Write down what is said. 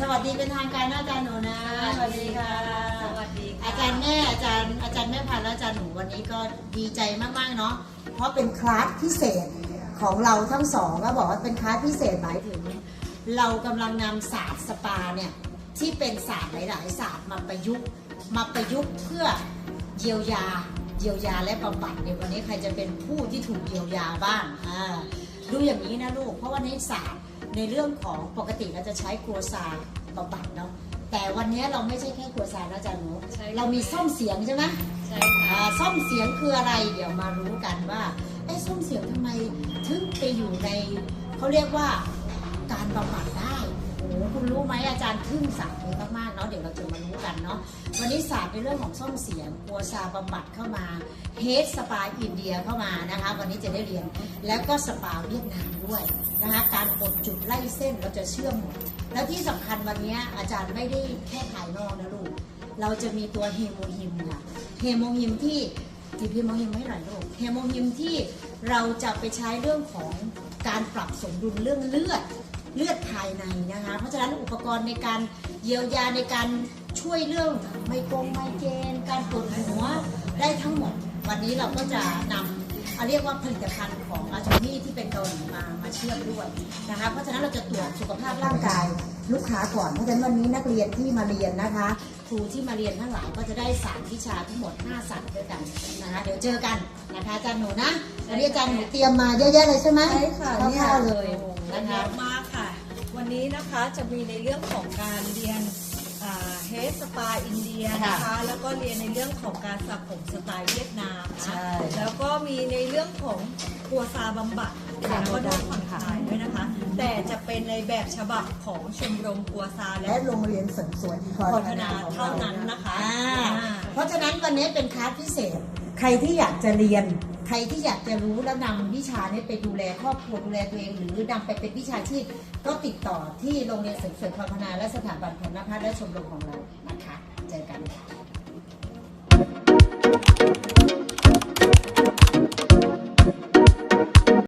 สวัสดีเป็นทางการนะอาจารย์หนูนะสวัสดีค่ะ สวัสดีค่ะอาจารย์แม่อาจารย์อาจารย์แม่พันธุ์และอาจารย์หนูวันนี้ก็ดีใจมากๆเนาะเพราะเป็นคลาสพิเศษของเราทั้งสองก็บอกว่าเป็นคลาสพิเศษหมายถึง เรากำลังนำศาสตร์สปาเนี่ยที่เป็นศาสตร์หลาย ๆ ศาสตร์มาประยุกต์มาประยุกต์เพื่อเยียวยาเยียวยาและบำบัดในวันนี้ใครจะเป็นผู้ที่ถูกเยียวยาบ้างอ่าดูอย่างนี้นะลูกเพราะว่าในศาสตร์ ในเรื่องของปกติเราจะใช้กลัวซาบำบัดเนาะแต่วันนี้เราไม่ใช่แค่กลัวซานะอาจารย์หนูใช่เรามีซ่อมเสียงใช่ไหมใช่อ่าค่ะซ่อมเสียงคืออะไร เดี๋ยวมารู้กันว่าไอ้ซ่อมเสียงทำไมถึงไปอยู่ในเขาเรียกว่าการบำบัดได้โอ้โหคุณรู้ไหมอาจารย์ทึ่งศาสตร์นี้มากๆเนาะเดี๋ยวเราจะมารู้กันเนาะวันนี้ศาสตร์ในเรื่องของซ่อมเสียงกัวซาบำบัดเข้ามาเฮดสปาอินเดียเข้ามานะคะ วันนี้จะได้เรียนแล้วก็สปาเวียดนามด้วยนะคะการกดจุดไล่เส้นเราจะเชื่อมหมดแล้วที่สำคัญวันนี้อาจารย์ไม่ได้แค่ภายนอกนะลูกเราจะมีตัวเฮโมฮิมค่ะเฮโมฮิมที่จีพีโมฮิมให้หน่อยลูกเฮโมฮิมที่เราจะไปใช้เรื่องของการปรับสมดุลเรื่องเลือด เลือดภายในนะคะ เพราะฉะนั้นอุปกรณ์ในการเยียวยาในการช่วยเรื่องไมโกรไมเกรนการปวดหัวได้ทั้งหมด วันนี้เราก็จะนำเอาเรียกว่าผลิตภัณฑ์ของอาชมี่ที่เป็นเกาหลีมามาเชื่อมด้วยนะคะเพราะฉะนั้นเราจะตรวจสุขภาพร่างกายลูกค้าก่อนเพราะฉะนั้นวันนี้นักเรียนที่มาเรียนนะคะ ครูที่มาเรียนทั้งหลายก็จะได้สามวิชาทั้งหมด5สัตว์ด้วยกันนะคะเดี๋ยวเจอกันนะคะอาจารย์หนูนะวันนี้อาจารย์หนูเตรียมมาเยอะแยะเลยใช่ไหมใช่ค่ะคเนี่ยร่าวๆเลยโอ้โหนะคะ นนี้นะคะจะมีในเรื่องของการเรียนเฮดสปาอินเดียนะคะ แล้วก็เรียนในเรื่องของการสระผมสไตล์เวียดนามนะใช่แล้วก็มีในเรื่องของกัวซาบำบัดค่ะแล้วก็นวดผ่อนคลายด้วยนะคะ แต่จะเป็นในแบบฉบับของชมรมกัวซาและและโรงเรียนเสริมสวยพพรพนาเท่านั้นนะคะอ่าอ่าเพราะฉะนั้นวันนี้เป็นคลาสพิเศษใครที่อยากจะเรียน ใครที่อยากจะรู้แล้วนำวิชานี้ไปดูแลครอบครัวดูแลตัวเองหรือนำไปเป็นวิชาชีพ ก็ติดต่อที่โรงเรียนเสริมสวยพรพนาและสถาบันพรณพัฒน์และชมรมของเรานะคะ เจอกันค่ะ